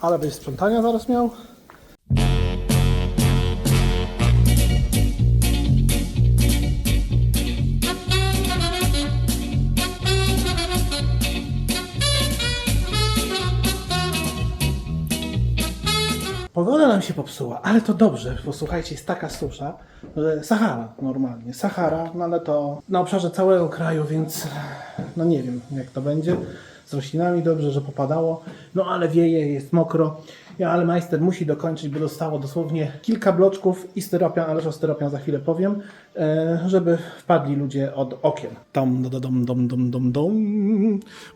Ale byś sprzątania zaraz miał. Pogoda nam się popsuła, ale to dobrze, bo słuchajcie, jest taka susza, że Sahara normalnie, Sahara, no ale to na obszarze całego kraju, więc no nie wiem jak to będzie. Z roślinami dobrze, że popadało, no ale wieje, jest mokro. Ja, ale majster musi dokończyć, by zostało dosłownie kilka bloczków i styropian, ależ o styropian za chwilę powiem, e, żeby wpadli ludzie od okien. Dom, dom, dom, dom, dom, dom.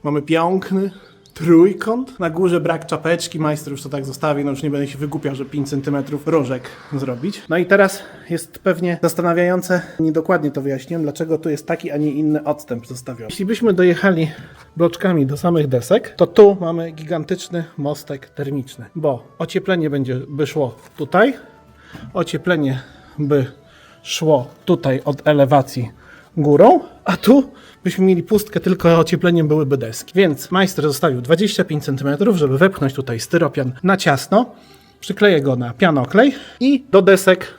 Mamy piękny trójkąt. Na górze brak czapeczki, majster już to tak zostawi, no już nie będę się wygłupiał, że 5 cm różek zrobić. No i teraz jest pewnie zastanawiające, niedokładnie to wyjaśniłem, dlaczego tu jest taki, a nie inny odstęp zostawiony. Jeśli byśmy dojechali bloczkami do samych desek, to tu mamy gigantyczny mostek termiczny, bo ocieplenie będzie by szło tutaj, ocieplenie by szło tutaj od elewacji górą, a tu byśmy mieli pustkę, tylko ociepleniem byłyby deski. Więc majster zostawił 25 cm, żeby wepchnąć tutaj styropian na ciasno. Przykleję go na pianoklej i do desek,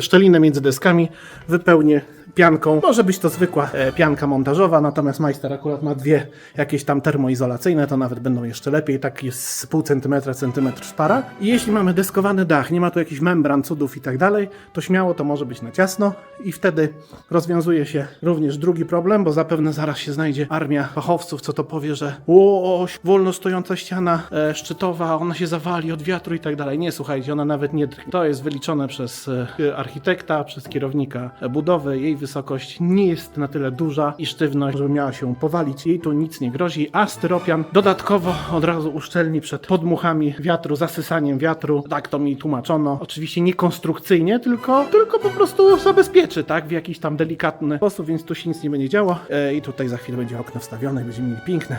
szczelinę między deskami wypełnię pianką. Może być to zwykła e, pianka montażowa, natomiast majster akurat ma dwie jakieś tam termoizolacyjne, to nawet będą jeszcze lepiej. Tak jest z pół centymetra, centymetr szpara. I jeśli mamy deskowany dach, nie ma tu jakichś membran, cudów i tak dalej, to śmiało to może być na ciasno i wtedy rozwiązuje się również drugi problem, bo zapewne zaraz się znajdzie armia fachowców, co to powie, że łoś, wolno stojąca ściana e, szczytowa, ona się zawali od wiatru i tak dalej. Nie, słuchajcie, ona nawet nie. To jest wyliczone przez e, architekta, przez kierownika budowy. Jej wysokość nie jest na tyle duża i sztywność, żeby miała się powalić. Jej tu nic nie grozi, a styropian dodatkowo od razu uszczelni przed podmuchami wiatru, zasysaniem wiatru. Tak to mi tłumaczono. Oczywiście nie konstrukcyjnie, tylko, tylko po prostu zabezpieczy, tak, w jakiś tam delikatny sposób, więc tu się nic nie będzie działo. E, I tutaj za chwilę będzie okno wstawione i będziemy mieli piękne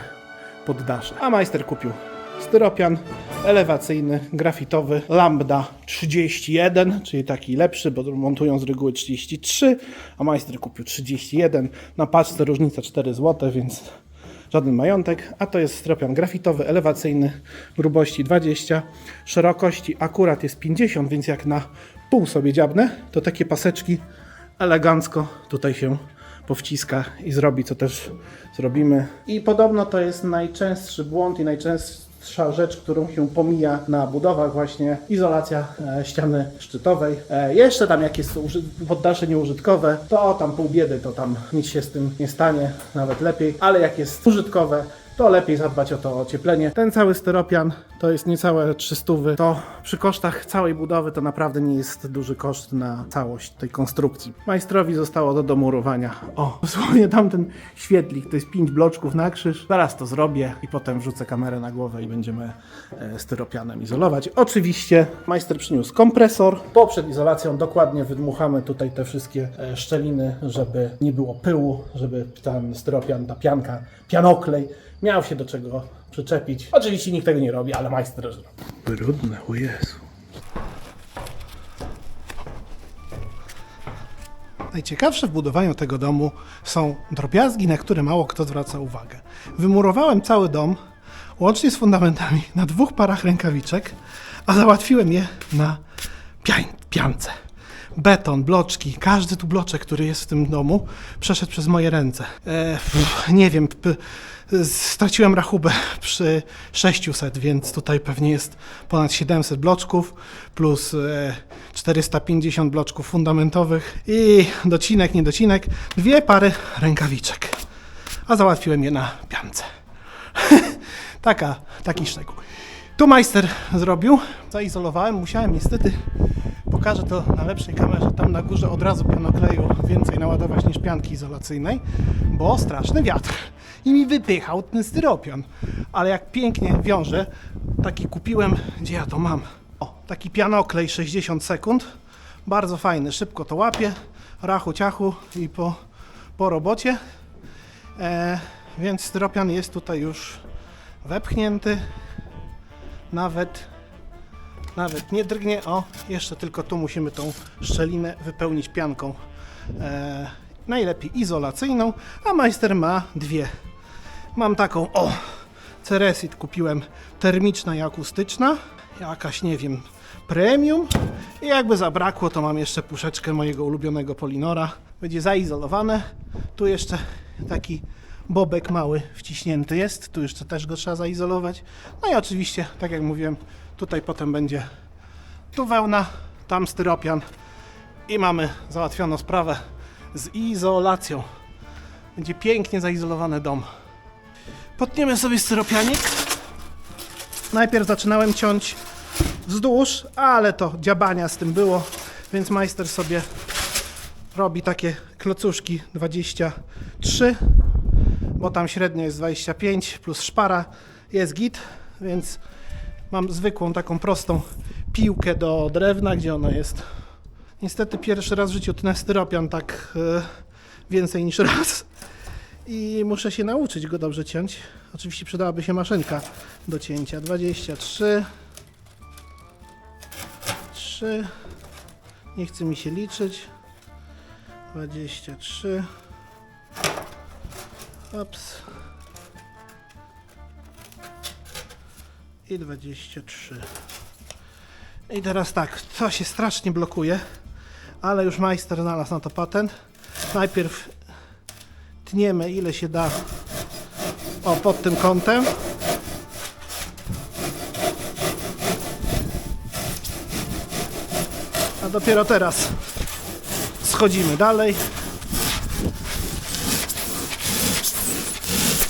poddasze. A majster kupił styropian elewacyjny, grafitowy, lambda 31, czyli taki lepszy, bo montują z reguły 33, a majster kupił 31. Na paczce różnica 4 zł, więc żaden majątek. A to jest styropian grafitowy, elewacyjny, grubości 20, szerokości akurat jest 50, więc jak na pół sobie dziabnę, to takie paseczki elegancko tutaj się powciska i zrobi, co też zrobimy. I podobno to jest najczęstszy błąd i najczęstsza rzecz, którą się pomija na budowach, właśnie izolacja e, ściany szczytowej. E, jeszcze tam jak jest poddasze nieużytkowe, to tam pół biedy, to tam nic się z tym nie stanie, nawet lepiej, ale jak jest użytkowe, to lepiej zadbać o to ocieplenie. Ten cały styropian to jest niecałe 300. To przy kosztach całej budowy to naprawdę nie jest duży koszt na całość tej konstrukcji. Majstrowi zostało do domurowania. O, dosłownie tamten świetlik, to jest 5 bloczków na krzyż. Zaraz to zrobię i potem wrzucę kamerę na głowę i będziemy e, styropianem izolować. Oczywiście majster przyniósł kompresor. Po przed izolacją dokładnie wydmuchamy tutaj te wszystkie e, szczeliny, żeby nie było pyłu, żeby ten styropian, ta pianka, pianoklej miał się do czego przyczepić. Oczywiście nikt tego nie robi, ale majster zrobi. Brudne, o Jezu. Najciekawsze w budowaniu tego domu są drobiazgi, na które mało kto zwraca uwagę. Wymurowałem cały dom, łącznie z fundamentami, na dwóch parach rękawiczek, a załatwiłem je na piań, piance. Beton, bloczki, każdy tu bloczek, który jest w tym domu, przeszedł przez moje ręce. E, pff, nie wiem, p- straciłem rachubę przy 600, więc tutaj pewnie jest ponad 700 bloczków, plus e, 450 bloczków fundamentowych i docinek, niedocinek, dwie pary rękawiczek. A załatwiłem je na piance. Taka, taki szczegół. Tu majster zrobił, zaizolowałem, musiałem niestety, pokażę to na lepszej kamerze, tam na górze od razu pianokleju więcej naładować niż pianki izolacyjnej, bo straszny wiatr i mi wypychał ten styropian. Ale jak pięknie wiąże, taki kupiłem, gdzie ja to mam? O, taki pianoklej 60 sekund, bardzo fajny, szybko to łapie, rachu ciachu i po, po robocie. E, więc styropian jest tutaj już wepchnięty. Nawet, nawet nie drgnie. O, jeszcze tylko tu musimy tą szczelinę wypełnić pianką. E, najlepiej izolacyjną, a majster ma dwie. Mam taką, o, Ceresit kupiłem termiczna i akustyczna. Jakaś, nie wiem, premium. I jakby zabrakło, to mam jeszcze puszeczkę mojego ulubionego Polinora. Będzie zaizolowane. Tu jeszcze taki bobek mały wciśnięty jest. Tu jeszcze też go trzeba zaizolować. No i oczywiście, tak jak mówiłem, tutaj potem będzie tu wełna, tam styropian i mamy załatwioną sprawę z izolacją. Będzie pięknie zaizolowany dom. Potniemy sobie styropianik. Najpierw zaczynałem ciąć wzdłuż, ale to dziabania z tym było, więc majster sobie robi takie klocuszki 23, bo tam średnio jest 25 plus szpara jest git, więc mam zwykłą taką prostą piłkę do drewna, gdzie ona jest. Niestety pierwszy raz w życiu tnę styropian tak e, więcej niż raz i muszę się nauczyć go dobrze ciąć. Oczywiście przydałaby się maszynka do cięcia. 23 3 Nie chce mi się liczyć. 23 Ops. I 23. I teraz tak, to się strasznie blokuje, ale już majster znalazł na to patent. Najpierw tniemy ile się da o pod tym kątem. A dopiero teraz schodzimy dalej.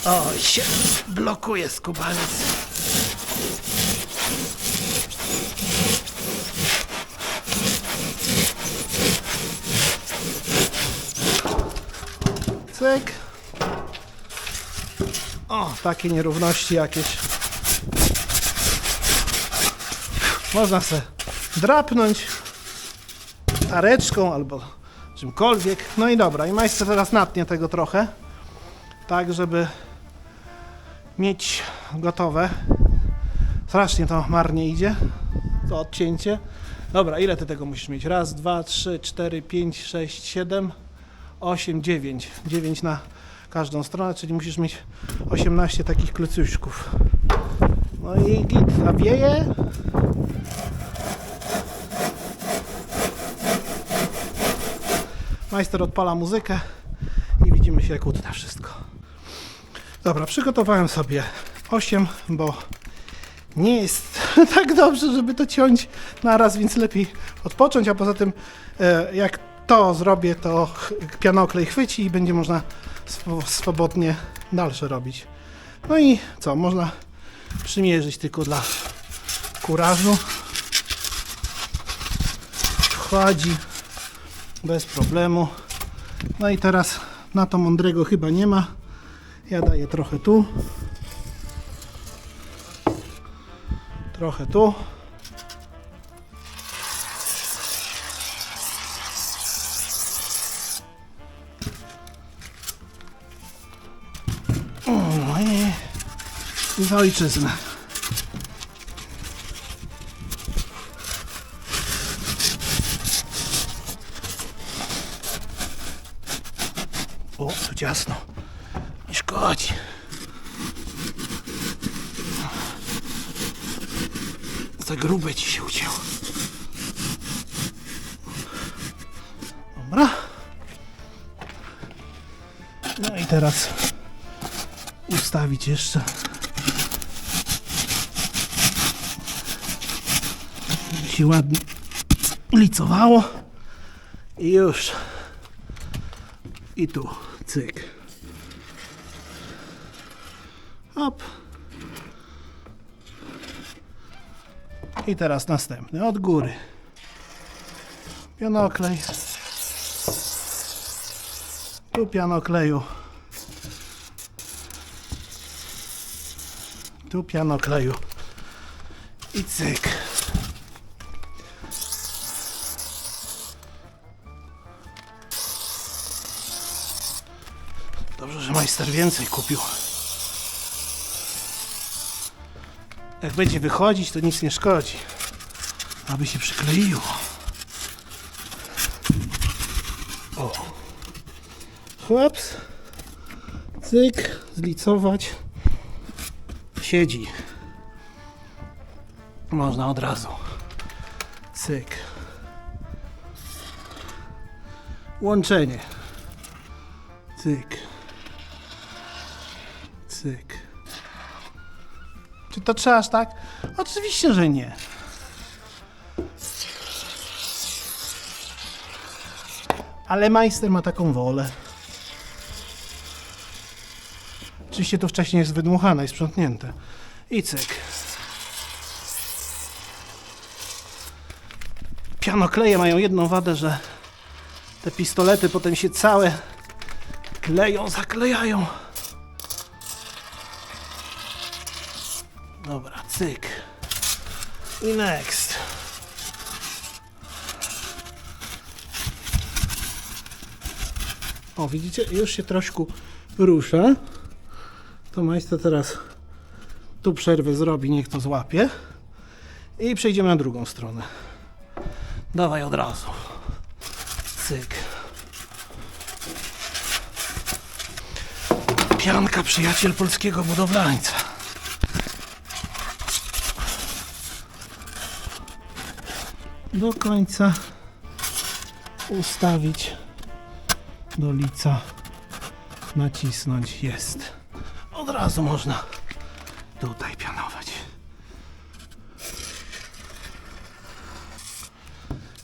O, się blokuje skubaniec. Cyk. O, takie nierówności jakieś. Można se drapnąć tareczką albo czymkolwiek. No i dobra, i majster teraz natnie tego trochę, tak żeby mieć gotowe. Strasznie to marnie idzie, to odcięcie. Dobra, ile ty tego musisz mieć? Raz, dwa, trzy, cztery, pięć, sześć, siedem, osiem, dziewięć. Dziewięć na każdą stronę, czyli musisz mieć 18 takich klecuszków. No i git, a wieje? Majster odpala muzykę i widzimy się jak utnę wszystko. Dobra, przygotowałem sobie 8, bo nie jest tak dobrze, żeby to ciąć naraz, więc lepiej odpocząć, a poza tym e, jak to zrobię, to pianoklej chwyci i będzie można swo- swobodnie dalsze robić. No i co, można przymierzyć tylko dla kurażu. Wchodzi bez problemu. No i teraz na to mądrego chyba nie ma. Ja daję trochę tu. Trochę tu. O, i za ojczyznę. O, tu ciasno. Nie szkodzi. Grube ci się ucięło. Dobra. No i teraz ustawić jeszcze. Żeby się ładnie licowało. I już. I tu, cyk. Hop. I teraz następny, od góry. Pianoklej. Tu pianokleju. Tu pianokleju. I cyk. Dobrze, że majster więcej kupił. Jak będzie wychodzić, to nic nie szkodzi. Aby się przykleiło. O. Chłops. Cyk. Zlicować. siedzi. Można od razu. Cyk. Łączenie. Cyk. Cyk. Czy to trzeba aż tak? Oczywiście, że nie. Ale majster ma taką wolę. Oczywiście to wcześniej jest wydmuchane i sprzątnięte. I cyk. Pianokleje mają jedną wadę, że te pistolety potem się całe kleją, zaklejają. Dobra, cyk. I next. O, widzicie, już się troszkę rusza. To majster teraz tu przerwę zrobi, niech to złapie. I przejdziemy na drugą stronę. Dawaj od razu. Cyk. Pianka, przyjaciel polskiego budowlańca. Do końca ustawić do lica, nacisnąć jest. Od razu można tutaj pianować.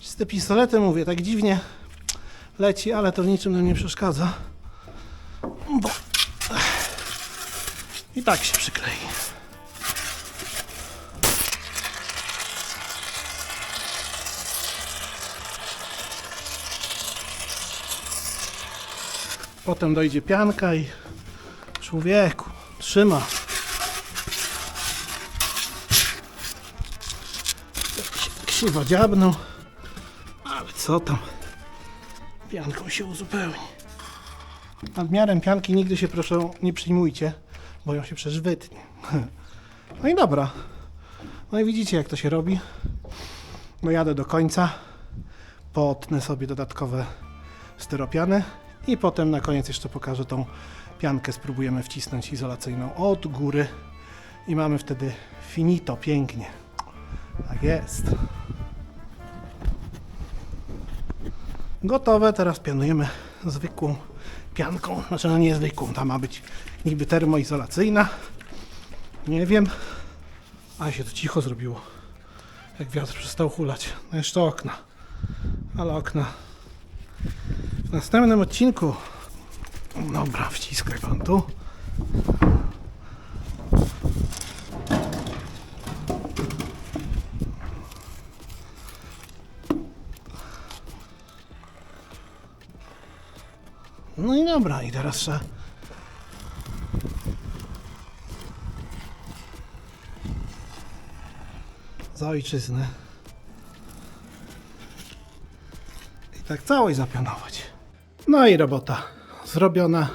Z te pistolety mówię, tak dziwnie leci, ale to w niczym nam nie przeszkadza. Bo i tak się przyklei. Potem dojdzie pianka i człowieku trzyma. Krzywo dziabnął, ale co tam? Pianką się uzupełni. Nadmiarem pianki nigdy się proszę nie przyjmujcie, bo ją się przecież wytnie. No i dobra. No i widzicie jak to się robi. No jadę do końca. Potnę sobie dodatkowe styropiany i potem na koniec jeszcze pokażę tą piankę. Spróbujemy wcisnąć izolacyjną od góry i mamy wtedy finito, pięknie. Tak jest. Gotowe, teraz pianujemy zwykłą pianką. Znaczy, no nie zwykłą, ta ma być niby termoizolacyjna. Nie wiem, a się to cicho zrobiło. Jak wiatr przestał hulać. No jeszcze okna. Ale okna. Następnym odcinku. Dobra, wciskaj pan tu. No i dobra, i teraz trzeba. Za ojczyznę. I tak całość zapianować. No i robota zrobiona.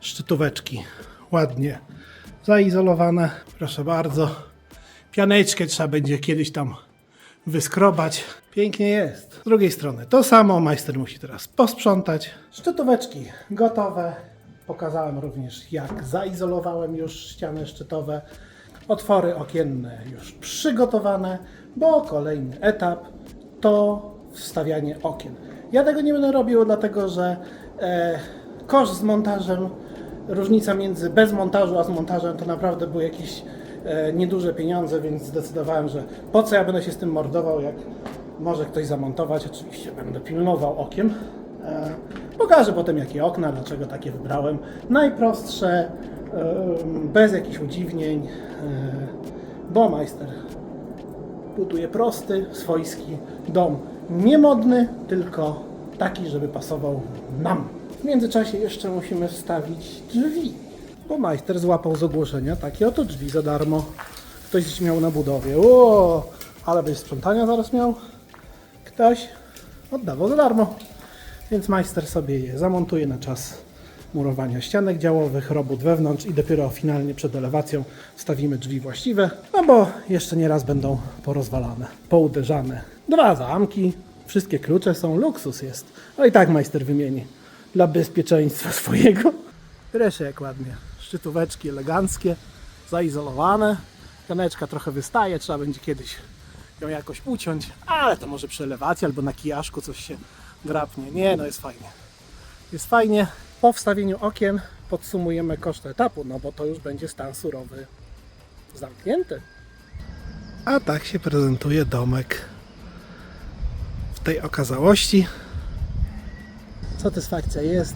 Szczytóweczki ładnie zaizolowane. Proszę bardzo. Pianeczkę trzeba będzie kiedyś tam wyskrobać. Pięknie jest. Z drugiej strony to samo. Majster musi teraz posprzątać. Szczytóweczki gotowe. Pokazałem również jak zaizolowałem już ściany szczytowe. Otwory okienne już przygotowane, bo kolejny etap to wstawianie okien. Ja tego nie będę robił, dlatego że e, koszt z montażem, różnica między bez montażu a z montażem to naprawdę były jakieś e, nieduże pieniądze, więc zdecydowałem, że po co ja będę się z tym mordował, jak może ktoś zamontować. Oczywiście będę pilnował okiem. E, pokażę potem jakie okna, dlaczego takie wybrałem. Najprostsze, e, bez jakichś udziwnień, e, bo majster buduje prosty, swojski dom. Nie modny, tylko taki, żeby pasował nam. W międzyczasie jeszcze musimy wstawić drzwi, bo majster złapał z ogłoszenia takie oto drzwi za darmo. Ktoś miał na budowie. O, ale bez sprzątania zaraz miał. Ktoś oddawał za darmo. Więc majster sobie je zamontuje na czas murowania ścianek działowych, robót wewnątrz i dopiero finalnie przed elewacją wstawimy drzwi właściwe, no bo jeszcze nieraz będą porozwalane, pouderzane. Dwa zamki, wszystkie klucze są, luksus jest. No i tak majster wymieni dla bezpieczeństwa swojego. Proszę jak ładnie, szczytóweczki eleganckie. zaizolowane. Janeczka trochę wystaje, trzeba będzie kiedyś ją jakoś uciąć, ale to może przy elewacji albo na kijaszku coś się drapnie. Nie, no jest fajnie. Jest fajnie. Po wstawieniu okien podsumujemy koszt etapu, no bo to już będzie stan surowy zamknięty. A tak się prezentuje domek w tej okazałości. Satysfakcja jest.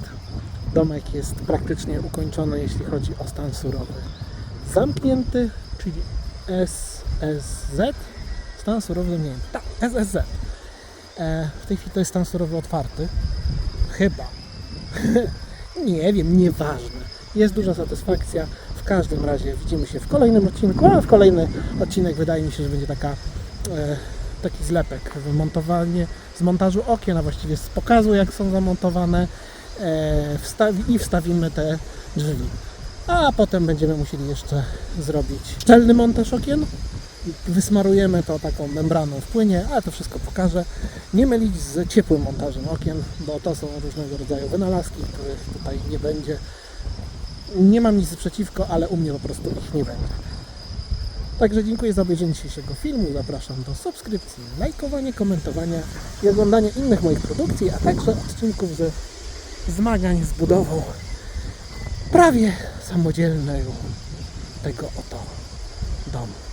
Domek jest praktycznie ukończony, jeśli chodzi o stan surowy. Zamknięty, czyli SSZ. Stan surowy zamknięty. Tak, SSZ. E, w tej chwili to jest stan surowy otwarty. Chyba. nie wiem, nieważne. Jest duża satysfakcja. W każdym razie widzimy się w kolejnym odcinku, a w kolejny odcinek wydaje mi się, że będzie taka, e, taki zlepek. Montowanie z montażu okien, a właściwie z pokazu jak są zamontowane e, wstawi, i wstawimy te drzwi. A potem będziemy musieli jeszcze zrobić szczelny montaż okien. Wysmarujemy to taką membraną w płynie, ale to wszystko pokażę. Nie mylić z ciepłym montażem okien, bo to są różnego rodzaju wynalazki, których tutaj nie będzie. Nie mam nic przeciwko, ale u mnie po prostu ich nie będzie. Także dziękuję za obejrzenie dzisiejszego filmu. Zapraszam do subskrypcji, lajkowania, komentowania i oglądania innych moich produkcji, a także odcinków ze zmagań z budową prawie samodzielnego tego oto domu.